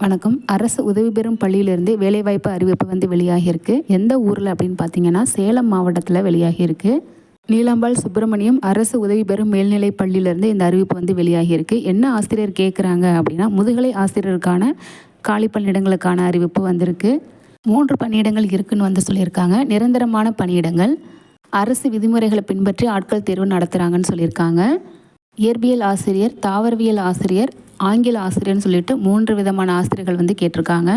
வணக்கம். அரசு உதவி பெறும் பள்ளியிலிருந்து வேலைவாய்ப்பு அறிவிப்பு வந்து வெளியாகியிருக்கு. எந்த ஊரில் அப்படின்னு பார்த்தீங்கன்னா சேலம் மாவட்டத்தில் வெளியாகியிருக்கு. நீலாம்பாள் சுப்பிரமணியம் அரசு உதவி பெறும் மேல்நிலை பள்ளியிலேருந்து இந்த அறிவிப்பு வந்து வெளியாகியிருக்கு. என்ன ஆசிரியர் கேட்குறாங்க அப்படின்னா முதுகலை ஆசிரியருக்கான காலி பணியிடங்களுக்கான அறிவிப்பு வந்திருக்கு. மூன்று பணியிடங்கள் இருக்குன்னு வந்து சொல்லியிருக்காங்க. நிரந்தரமான பணியிடங்கள். அரசு விதிமுறைகளை பின்பற்றி ஆட்கள் தேர்வு நடத்துகிறாங்கன்னு சொல்லியிருக்காங்க. இயற்பியல் ஆசிரியர் தாவரவியல் ஆசிரியர் ஆங்கில ஆசிரியர்னு சொல்லிட்டு மூன்று விதமான ஆசிரியர்கள் வந்து கேட்டிருக்காங்க.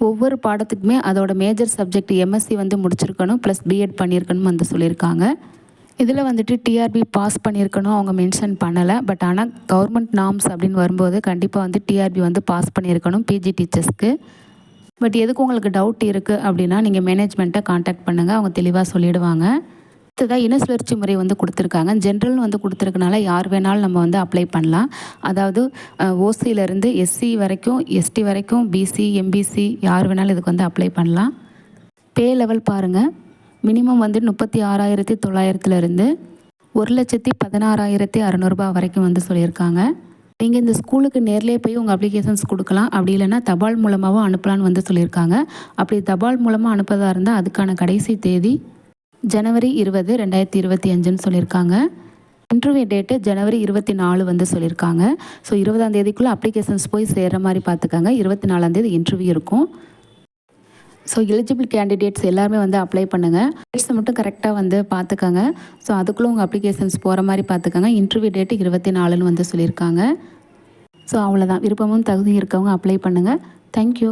ஒவ்வொரு பாடத்துக்குமே அதோட மேஜர் சப்ஜெக்ட் எம்எஸ்சி வந்து முடிச்சிருக்கணும் ப்ளஸ் பிஎட் பண்ணியிருக்கணும் வந்து சொல்லியிருக்காங்க. இதில் வந்துட்டு டிஆர்பி பாஸ் பண்ணியிருக்கணும் அவங்க மென்ஷன் பண்ணலை பட் ஆனால் கவர்மெண்ட் நாம்ஸ் அப்படின்னு வரும்போது கண்டிப்பாக வந்து டிஆர்பி வந்து பாஸ் பண்ணியிருக்கணும் பிஜி டீச்சர்ஸ்க்கு பட் எதுக்கு உங்களுக்கு டவுட் இருக்குது அப்படின்னா நீங்கள் மேனேஜ்மெண்ட்டை காண்டாக்ட் பண்ணுங்கள் அவங்க தெளிவாக சொல்லிவிடுவாங்க அடுத்ததாக இன சுழற்சி முறை வந்து கொடுத்துருக்காங்க. ஜென்ரல் வந்து கொடுத்துருக்கனால யார் வேணாலும் நம்ம வந்து அப்ளை பண்ணலாம். அதாவது ஓசியிலேருந்து எஸ்சி வரைக்கும் எஸ்டி வரைக்கும் பிசி எம்பிசி யார் வேணாலும் இதுக்கு வந்து அப்ளை பண்ணலாம். பே லெவல் பாருங்கள் மினிமம் வந்து முப்பத்தி ஆறாயிரத்தி தொள்ளாயிரத்துலேருந்து ஒரு லட்சத்தி பதினாறாயிரத்தி அறநூறுபா வரைக்கும் வந்து சொல்லியிருக்காங்க. நீங்கள் இந்த ஸ்கூலுக்கு நேர்லேயே போய் உங்கள் அப்ளிகேஷன்ஸ் கொடுக்கலாம். அப்படி இல்லைன்னா தபால் மூலமாகவும் அனுப்பலான்னு வந்து சொல்லியிருக்காங்க. அப்படி தபால் மூலமாக அனுப்பதாக இருந்தால் அதுக்கான கடைசி தேதி ஜனவரி இருபது ரெண்டாயிரத்தி இருபத்தி அஞ்சுன்னு சொல்லியிருக்காங்க. இன்டர்வியூ டேட்டு ஜனவரி இருபத்தி நாலு வந்து சொல்லியிருக்காங்க. ஸோ இருபதாம் தேதிக்குள்ளே அப்ளிகேஷன்ஸ் போய் சேர்கிற மாதிரி பார்த்துக்கோங்க. இருபத்தி நாலாந்தேதி இன்டர்வியூ இருக்கும். ஸோ எலிஜிபிள் கேண்டிடேட்ஸ் எல்லாருமே வந்து அப்ளை பண்ணுங்கள் டேட்ஸை மட்டும் கரெக்டாக வந்து பார்த்துக்கோங்க. ஸோ அதுக்குள்ளே உங்கள் அப்ளிகேஷன்ஸ் போகிற மாதிரி பார்த்துக்கோங்க. இன்டர்வியூ டேட்டு இருபத்தி நாலுன்னு வந்து சொல்லியிருக்காங்க. ஸோ அவ்வளோதான் விருப்பமும் தகுதி இருக்கவங்க அப்ளை பண்ணுங்கள் தேங்க்யூ